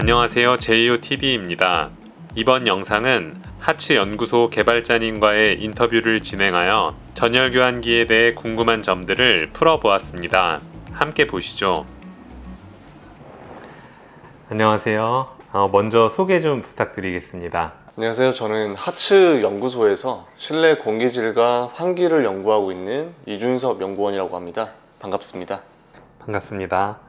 안녕하세요. 제이오TV입니다. 이번 영상은 하츠 연구소 개발자님과의 인터뷰를 진행하여 전열 교환기에 대해 궁금한 점들을 풀어보았습니다. 함께 보시죠. 안녕하세요. 어, 먼저 소개 좀 부탁드리겠습니다. 안녕하세요. 저는 하츠 연구소에서 실내 공기질과 환기를 연구하고 있는 이준섭 연구원이라고 합니다. 반갑습니다. 반갑습니다.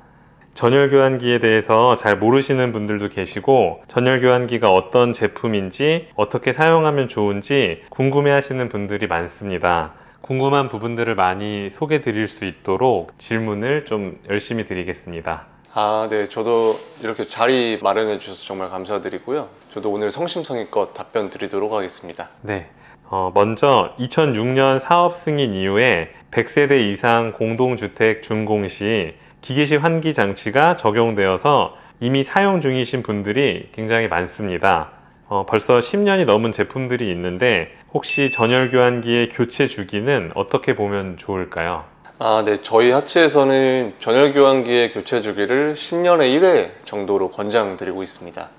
전열 교환기에 대해서 잘 모르시는 분들도 계시고 전열 교환기가 어떤 제품인지 어떻게 사용하면 좋은지 궁금해 하시는 분들이 많습니다. 궁금한 부분들을 많이 소개 드릴 수 있도록 질문을 좀 열심히 드리겠습니다. 아, 네. 저도 이렇게 자리 마련해 주셔서 정말 감사드리고요. 저도 오늘 성심성의껏 답변 드리도록 하겠습니다. 네. 어, 먼저 2006년 사업 승인 이후에 100세대 이상 공동주택 준공 시 기계식 환기 장치가 적용되어서 이미 사용 중이신 분들이 굉장히 많습니다. 어, 벌써 10년이 넘은 제품들이 있는데 혹시 전열 교환기의 교체 주기는 어떻게 보면 좋을까요? 아, 네. 저희 하츠에서는 전열 교환기의 교체 주기를 10년에 1회 정도로 권장드리고 있습니다.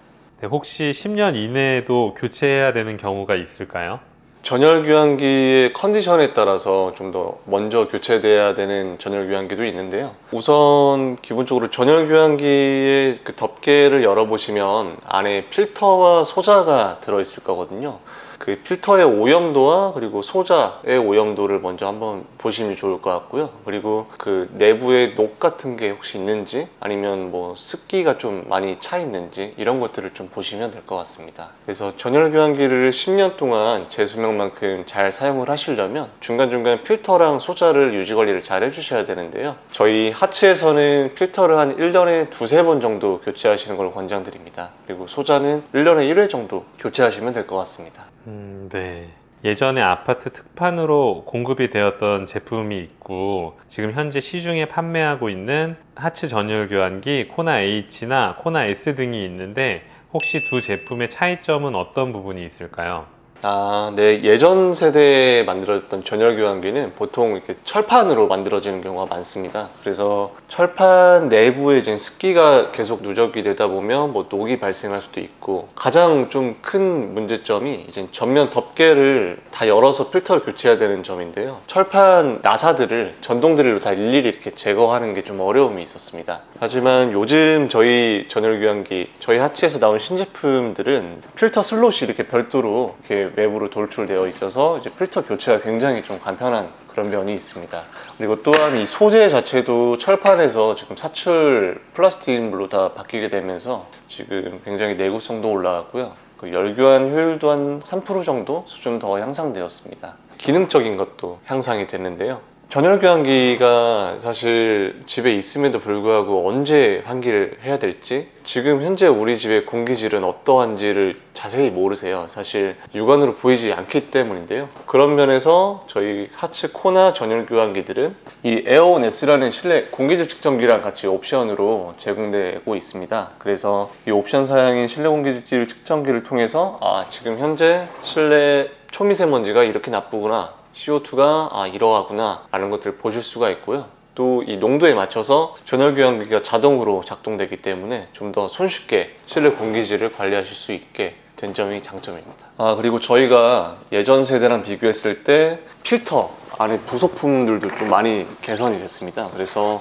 네, 혹시 10년 이내에도 교체해야 되는 경우가 있을까요? 전열 교환기의 컨디션에 따라서 좀 더 먼저 교체돼야 되는 전열 교환기도 있는데요. 우선 기본적으로 전열 교환기의 그 덮개를 열어보시면 안에 필터와 소자가 들어있을 거거든요. 그 필터의 오염도와 그리고 소자의 오염도를 먼저 한번 보시면 좋을 것 같고요. 그리고 그 내부에 녹 같은 게 혹시 있는지 아니면 뭐 습기가 좀 많이 차 있는지 이런 것들을 좀 보시면 될 것 같습니다. 그래서 전열 교환기를 10년 동안 제 수명만큼 잘 사용을 하시려면 중간중간 필터랑 소자를 유지 관리를 잘 해주셔야 되는데요. 저희 하츠에서는 필터를 한 1년에 두세 번 정도 교체하시는 걸 권장드립니다. 그리고 소자는 1년에 1회 정도 교체하시면 될 것 같습니다. 음, 네. 예전에 아파트 특판으로 공급이 되었던 제품이 있고 지금 현재 시중에 판매하고 있는 하츠 전열 교환기 코나 H나 코나 S 등이 있는데 혹시 두 제품의 차이점은 어떤 부분이 있을까요? 아, 네. 예전 세대에 만들어졌던 전열 교환기는 보통 이렇게 철판으로 만들어지는 경우가 많습니다. 그래서 철판 내부에 이제 습기가 계속 누적이 되다 보면 뭐 녹이 발생할 수도 있고 가장 좀 큰 문제점이 이제 전면 덮개를 다 열어서 필터를 교체해야 되는 점인데요. 철판 나사들을 전동 드릴로 다 일일이 이렇게 제거하는 게 좀 어려움이 있었습니다. 하지만 요즘 저희 전열 교환기 저희 하치에서 나온 신제품들은 필터 슬롯이 이렇게 별도로 이렇게 외부로 돌출되어 있어서 이제 필터 교체가 굉장히 좀 간편한 그런 면이 있습니다. 그리고 또한 이 소재 자체도 철판에서 지금 사출 플라스틱물로 다 바뀌게 되면서 지금 굉장히 내구성도 올라갔고요. 그 열교환 효율도 한 3% 정도 수준 더 향상되었습니다. 기능적인 것도 향상이 됐는데요. 전열 교환기가 사실 집에 있음에도 불구하고 언제 환기를 해야 될지 지금 현재 우리 집의 공기질은 어떠한지를 자세히 모르세요. 사실 육안으로 보이지 않기 때문인데요. 그런 면에서 저희 하츠 코나 전열 교환기들은 이 에어온 S라는 실내 공기질 측정기랑 같이 옵션으로 제공되고 있습니다. 그래서 이 옵션 사양인 실내 공기질 측정기를 통해서 아 지금 현재 실내 초미세먼지가 이렇게 나쁘구나 CO2가 아 이러하구나 라는 것들을 보실 수가 있고요. 또 이 농도에 맞춰서 전열 교환기가 자동으로 작동되기 때문에 좀 더 손쉽게 실내 공기질을 관리하실 수 있게 된 점이 장점입니다. 아 그리고 저희가 예전 세대랑 비교했을 때 필터 안에 부속품들도 좀 많이 개선이 됐습니다. 그래서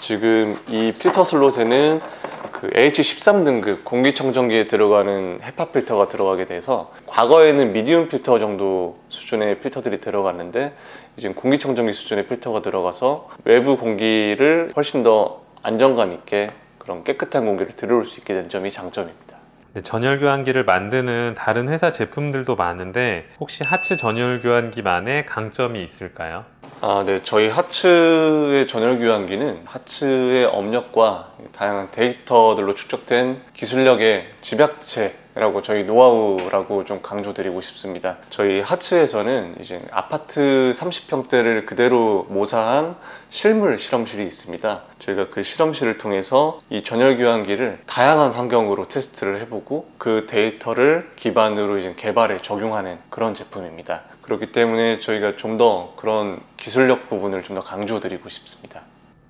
지금 이 필터 슬롯에는 그 H13 등급 공기청정기에 들어가는 헤파 필터가 들어가게 돼서 과거에는 미디움 필터 정도 수준의 필터들이 들어갔는데 이제 공기청정기 수준의 필터가 들어가서 외부 공기를 훨씬 더 안정감 있게 그런 깨끗한 공기를 들어올 수 있게 된 점이 장점입니다. 네, 전열 교환기를 만드는 다른 회사 제품들도 많은데 혹시 하츠 전열 교환기만의 강점이 있을까요? 아, 네. 저희 하츠의 전열 교환기는 하츠의 업력과 다양한 데이터들로 축적된 기술력의 집약체 라고 저희 노하우라고 좀 강조드리고 싶습니다. 저희 하츠에서는 이제 아파트 30평대를 그대로 모사한 실물 실험실이 있습니다. 저희가 그 실험실을 통해서 이 전열 교환기를 다양한 환경으로 테스트를 해보고 그 데이터를 기반으로 이제 개발에 적용하는 그런 제품입니다. 그렇기 때문에 저희가 좀 더 그런 기술력 부분을 좀 더 강조드리고 싶습니다.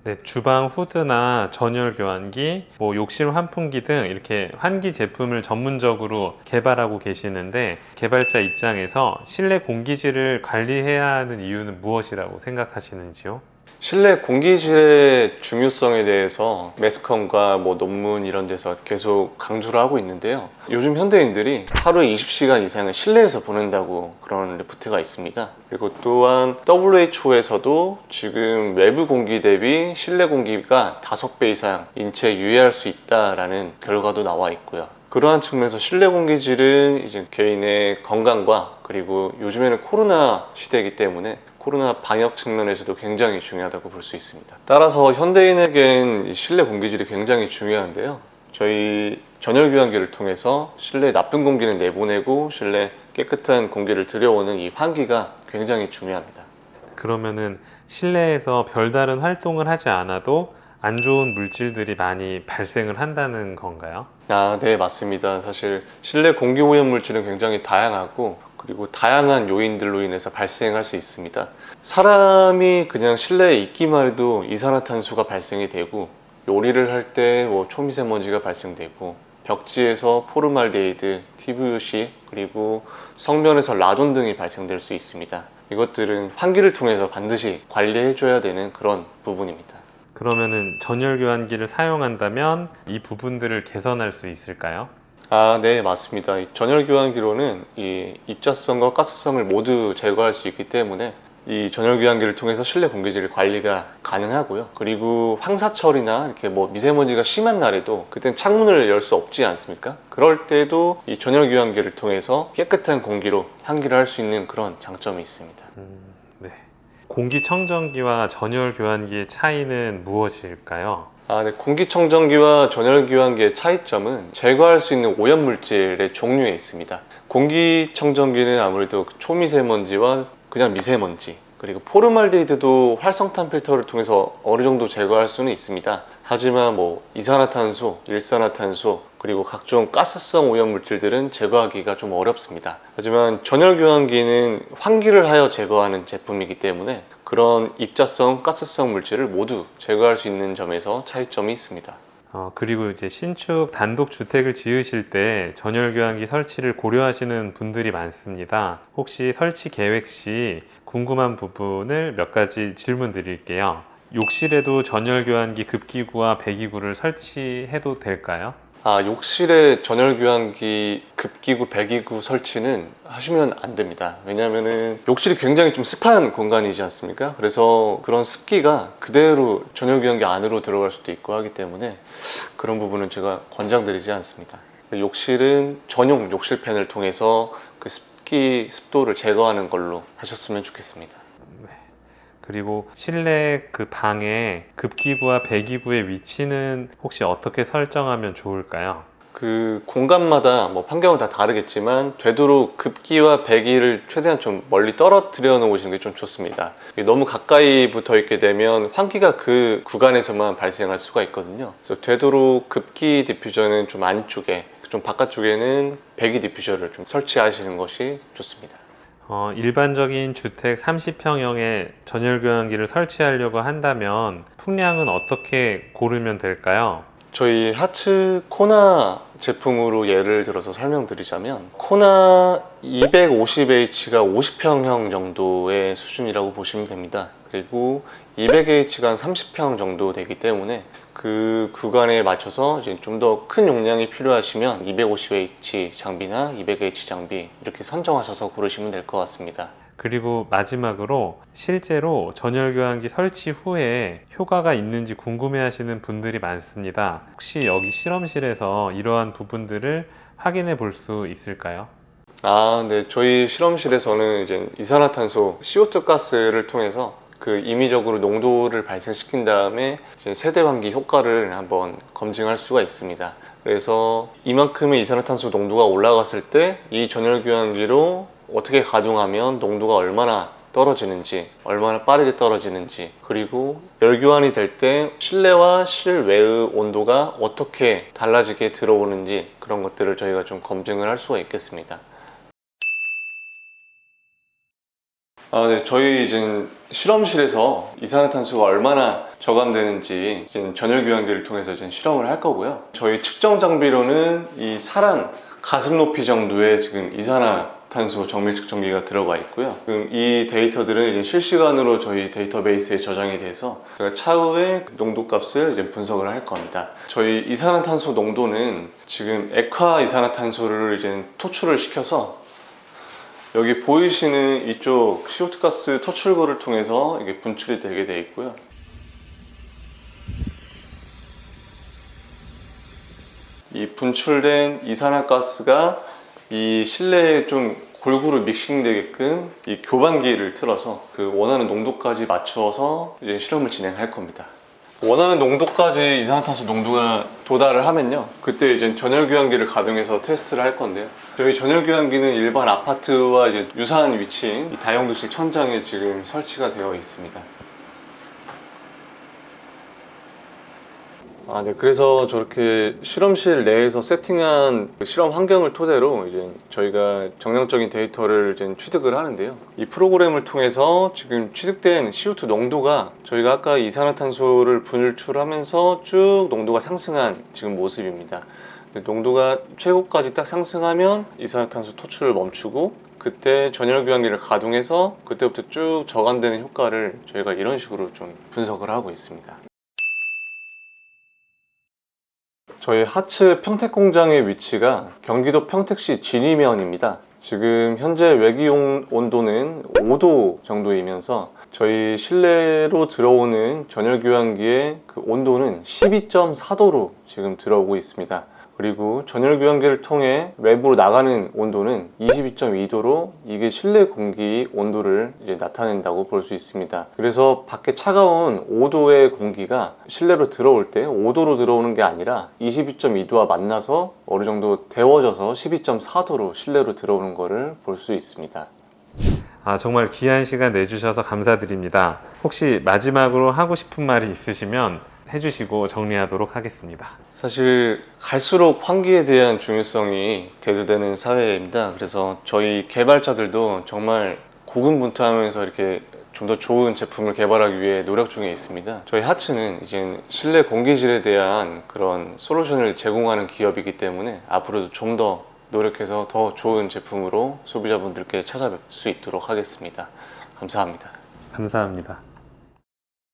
네, 주방 후드나 전열 교환기, 뭐 욕실 환풍기 등 이렇게 환기 제품을 전문적으로 개발하고 계시는데 개발자 입장에서 실내 공기질을 관리해야 하는 이유는 무엇이라고 생각하시는지요? 실내 공기질의 중요성에 대해서 매스컴과 뭐 논문 이런 데서 계속 강조를 하고 있는데요. 요즘 현대인들이 하루 20시간 이상을 실내에서 보낸다고 그런 리포트가 있습니다. 그리고 또한 WHO에서도 지금 외부 공기 대비 실내 공기가 5배 이상 인체에 유해할 수 있다라는 결과도 나와 있고요. 그러한 측면에서 실내 공기질은 이제 개인의 건강과 그리고 요즘에는 코로나 시대이기 때문에 코로나 방역 측면에서도 굉장히 중요하다고 볼 수 있습니다. 따라서 현대인에겐 이 실내 공기질이 굉장히 중요한데요. 저희 전열 교환기를 통해서 실내 나쁜 공기는 내보내고 실내 깨끗한 공기를 들여오는 이 환기가 굉장히 중요합니다. 그러면은 실내에서 별다른 활동을 하지 않아도 안 좋은 물질들이 많이 발생을 한다는 건가요? 아, 네, 맞습니다. 사실 실내 공기 오염 물질은 굉장히 다양하고 그리고 다양한 요인들로 인해서 발생할 수 있습니다. 사람이 그냥 실내에 있기만 해도 이산화탄소가 발생이 되고 요리를 할 때 뭐 초미세먼지가 발생되고 벽지에서 포르말데히드, TVUC 그리고 성면에서 라돈 등이 발생될 수 있습니다. 이것들은 환기를 통해서 반드시 관리해줘야 되는 그런 부분입니다. 그러면은 전열 교환기를 사용한다면 이 부분들을 개선할 수 있을까요? 아, 네, 맞습니다. 이 전열 교환기로는 이 입자성과 가스성을 모두 제거할 수 있기 때문에 이 전열 교환기를 통해서 실내 공기질 관리가 가능하고요. 그리고 황사철이나 이렇게 뭐 미세먼지가 심한 날에도 그땐 창문을 열 수 없지 않습니까? 그럴 때도 이 전열 교환기를 통해서 깨끗한 공기로 환기를 할 수 있는 그런 장점이 있습니다. 음, 네. 공기청정기와 전열 교환기의 차이는 무엇일까요? 아, 네. 공기청정기와 전열교환기의 차이점은 제거할 수 있는 오염물질의 종류에 있습니다. 공기청정기는 아무래도 초미세먼지와 그냥 미세먼지, 그리고 포르말데히드도 활성탄 필터를 통해서 어느 정도 제거할 수는 있습니다. 하지만 뭐 이산화탄소, 일산화탄소, 그리고 각종 가스성 오염물질들은 제거하기가 좀 어렵습니다. 하지만 전열교환기는 환기를 하여 제거하는 제품이기 때문에 그런 입자성, 가스성 물질을 모두 제거할 수 있는 점에서 차이점이 있습니다. 어, 그리고 이제 신축 단독 주택을 지으실 때 전열 교환기 설치를 고려하시는 분들이 많습니다. 혹시 설치 계획 시 궁금한 부분을 몇 가지 질문 드릴게요. 욕실에도 전열 교환기 급기구와 배기구를 설치해도 될까요? 아, 욕실에 전열교환기 급기구, 배기구 설치는 하시면 안 됩니다. 왜냐하면은 욕실이 굉장히 좀 습한 공간이지 않습니까? 그래서 그런 습기가 그대로 전열교환기 안으로 들어갈 수도 있고 하기 때문에 그런 부분은 제가 권장드리지 않습니다. 욕실은 전용 욕실 팬을 통해서 그 습기, 습도를 제거하는 걸로 하셨으면 좋겠습니다. 그리고 실내 그 방에 급기구와 배기구의 위치는 혹시 어떻게 설정하면 좋을까요? 그 공간마다 뭐 환경은 다 다르겠지만 되도록 급기와 배기를 최대한 좀 멀리 떨어뜨려 놓으시는 게 좀 좋습니다. 너무 가까이 붙어 있게 되면 환기가 그 구간에서만 발생할 수가 있거든요. 그래서 되도록 급기 디퓨저는 좀 안쪽에 좀 바깥쪽에는 배기 디퓨저를 좀 설치하시는 것이 좋습니다. 어, 일반적인 주택 30평형에 전열 교환기를 설치하려고 한다면 풍량은 어떻게 고르면 될까요? 저희 하츠 코나 제품으로 예를 들어서 설명드리자면 코나 250H가 50평형 정도의 수준이라고 보시면 됩니다. 그리고 200H가 한 30평 정도 되기 때문에 그 구간에 맞춰서 좀 더 큰 용량이 필요하시면 250H 장비나 200H 장비 이렇게 선정하셔서 고르시면 될 것 같습니다. 그리고 마지막으로 실제로 전열 교환기 설치 후에 효과가 있는지 궁금해 하시는 분들이 많습니다. 혹시 여기 실험실에서 이러한 부분들을 확인해 볼 수 있을까요? 아, 네. 저희 실험실에서는 이제 이산화탄소 CO2 가스를 통해서 그 임의적으로 농도를 발생시킨 다음에 이제 세대 환기 효과를 한번 검증할 수가 있습니다. 그래서 이만큼의 이산화탄소 농도가 올라갔을 때 이 전열 교환기로 어떻게 가동하면 농도가 얼마나 떨어지는지, 얼마나 빠르게 떨어지는지, 그리고 열교환이 될 때 실내와 실외의 온도가 어떻게 달라지게 들어오는지 그런 것들을 저희가 좀 검증을 할 수가 있겠습니다. 아, 네. 저희 이제 실험실에서 이산화탄소가 얼마나 저감되는지 이제 전열 교환기를 통해서 이제 실험을 할 거고요. 저희 측정 장비로는 이 사람 가슴 높이 정도의 지금 이산화탄소 정밀 측정기가 들어가 있고요. 지금 이 데이터들은 이제 실시간으로 저희 데이터베이스에 저장이 돼서 차후에 그 농도 값을 이제 분석을 할 겁니다. 저희 이산화탄소 농도는 지금 액화 이산화탄소를 이제 토출을 시켜서 여기 보이시는 이쪽 CO2 가스 토출구를 통해서 이게 분출이 되게 돼 있고요. 이 분출된 이산화가스가 이 실내에 좀 골고루 믹싱되게끔 이 교반기를 틀어서 그 원하는 농도까지 맞추어서 이제 실험을 진행할 겁니다. 원하는 농도까지 이산화탄소 농도가 도달을 하면요. 그때 이제 전열교환기를 가동해서 테스트를 할 건데요. 저희 전열교환기는 일반 아파트와 이제 유사한 위치인 이 다용도실 천장에 지금 설치가 되어 있습니다. 아, 네. 그래서 저렇게 실험실 내에서 세팅한 그 실험 환경을 토대로 이제 저희가 정량적인 데이터를 이제 취득을 하는데요. 이 프로그램을 통해서 지금 취득된 CO2 농도가 저희가 아까 이산화탄소를 분출하면서 쭉 농도가 상승한 지금 모습입니다. 농도가 최고까지 딱 상승하면 이산화탄소 토출을 멈추고 그때 전열교환기를 가동해서 그때부터 쭉 저감되는 효과를 저희가 이런 식으로 좀 분석을 하고 있습니다. 저희 하츠 평택 공장의 위치가 경기도 평택시 진이면입니다. 지금 현재 외기용 온도는 5도 정도이면서 저희 실내로 들어오는 전열 교환기의 그 온도는 12.4도로 지금 들어오고 있습니다. 그리고 전열 교환기를 통해 외부로 나가는 온도는 22.2도로 이게 실내 공기 온도를 나타낸다고 볼 수 있습니다. 그래서 밖에 차가운 5도의 공기가 실내로 들어올 때 5도로 들어오는 게 아니라 22.2도와 만나서 어느 정도 데워져서 12.4도로 실내로 들어오는 것을 볼 수 있습니다. 아, 정말 귀한 시간 내주셔서 감사드립니다. 혹시 마지막으로 하고 싶은 말이 있으시면 해주시고 정리하도록 하겠습니다. 사실 갈수록 환기에 대한 중요성이 대두되는 사회입니다. 그래서 저희 개발자들도 정말 고군분투하면서 이렇게 좀 더 좋은 제품을 개발하기 위해 노력 중에 있습니다. 저희 하츠는 이제 실내 공기질에 대한 그런 솔루션을 제공하는 기업이기 때문에 앞으로도 좀 더 노력해서 더 좋은 제품으로 소비자분들께 찾아뵐 수 있도록 하겠습니다. 감사합니다. 감사합니다.